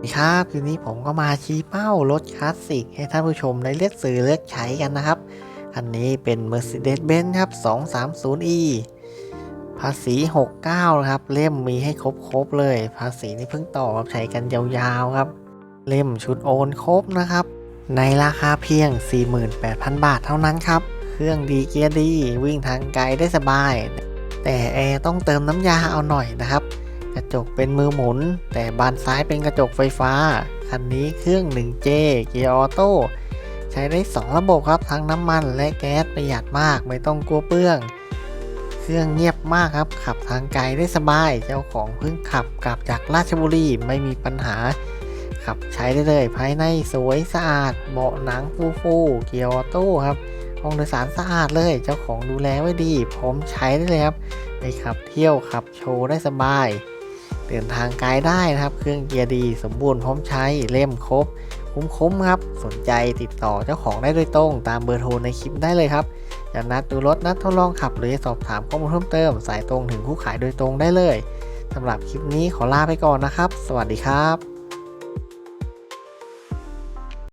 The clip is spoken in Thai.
สวัสดีครับคืนนี้ผมก็มาชี้เป้ารถคลาสสิกให้ท่านผู้ชมได้เลือกซื้อเลือกใช้กันนะครับ คันนี้เป็น Mercedes-Benz ครับ 230e ภาษี 69นะครับ เล่มมีให้ครบๆเลย ภาษีนี่เพิ่งต่อครับใช้กันยาวๆครับ เล่มชุดโอนครบนะครับ ในราคาเพียง 48,000 บาทเท่านั้นครับ เครื่องดีเกียร์ดี วิ่งทางไกลได้สบาย แต่แอร์ต้องเติมน้ำยาเอาหน่อยนะครับ กระจกเป็นมือหมุน แต่บานซ้ายเป็นกระจกไฟฟ้า คันนี้เครื่อง 1J เกียร์ออโต้ใช้ได้ 2 ระบบครับทั้งน้ำมันและแก๊สประหยัดมากไม่ต้องกลัวเปลือง เครื่องเงียบมากครับ ขับทางไกลได้สบาย เจ้าของเพิ่งขับกลับจากราชบุรีไม่มีปัญหา ขับใช้ได้เลย ภายในสวยสะอาด เบาะหนังฟูฟูเกียร์ออโต้ครับห้องโดยสารสะอาดเลย เจ้าของดูแลไว้ดี พร้อมใช้ได้เลยครับ ไปขับเที่ยวขับโชว์ได้สบาย เดินทางไกลได้นะครับ เครื่องเกียร์ดีสมบูรณ์พร้อมใช้เล่มครบ คุ้มๆครับ สนใจติดต่อเจ้าของได้โดยตรง ตามเบอร์โทรในคลิปได้เลยครับจะนัดดูรถนัดทดลองขับหรือสอบถามข้อมูลเพิ่มเติม สายตรงถึงผู้ขายโดยตรงได้เลยสำหรับคลิปนี้ขอลาไปก่อนนะครับ สวัสดีครับ